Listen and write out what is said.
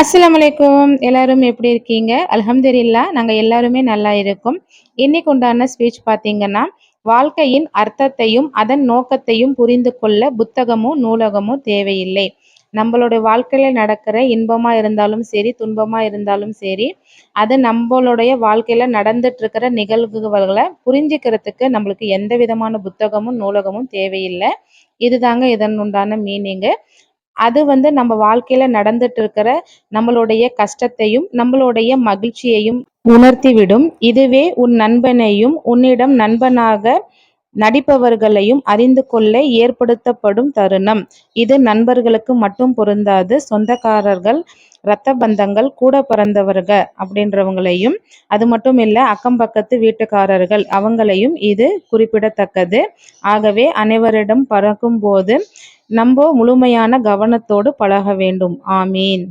அஸ்லாம் அலைக்கும் எல்லாரும் எப்படி இருக்கீங்க? அலமதுல்லா நாங்கள் எல்லாருமே நல்லா இருக்கோம். இன்னைக்கு உண்டான ஸ்பீச் பார்த்தீங்கன்னா வாழ்க்கையின் அர்த்தத்தையும் அதன் நோக்கத்தையும் புரிந்து கொள்ள புத்தகமும் நூலகமும் தேவையில்லை. நம்மளுடைய வாழ்க்கையில் நடக்கிற இன்பமாக இருந்தாலும் சரி துன்பமாக இருந்தாலும் சரி அது நம்மளுடைய வாழ்க்கையில் நடந்துட்டு இருக்கிற நிகழ்வுகளை புரிஞ்சுக்கிறதுக்கு நம்மளுக்கு எந்த விதமான புத்தகமும் நூலகமும் தேவையில்லை. இதுதாங்க இதன் உண்டான மீனிங்கு அது வந்து நம்ம வாழ்க்கையில நடந்துட்டு இருக்கிற நம்மளுடைய கஷ்டத்தையும் நம்மளுடைய மகிழ்ச்சியையும் உணர்த்திவிடும். இதுவே உன் நண்பனையும் உன்னிடம் நண்பனாக நடிப்பவர்களையும் அறிந்து கொள்ள ஏற்படுத்தப்படும் தருணம். இது நண்பர்களுக்கு மட்டும் பொருந்தாது. சொந்தக்காரர்கள் இரத்த பந்தங்கள் கூட பிறந்தவர்கள் அப்படின்றவங்களையும் அது மட்டும் இல்லை அக்கம் பக்கத்து வீட்டுக்காரர்கள் அவங்களையும் இது குறிப்பிடத்தக்கது. ஆகவே அனைவரிடம் பறக்கும் போது நம்போ முழுமையான கவனத்தோடு பழக வேண்டும். ஆமீன்.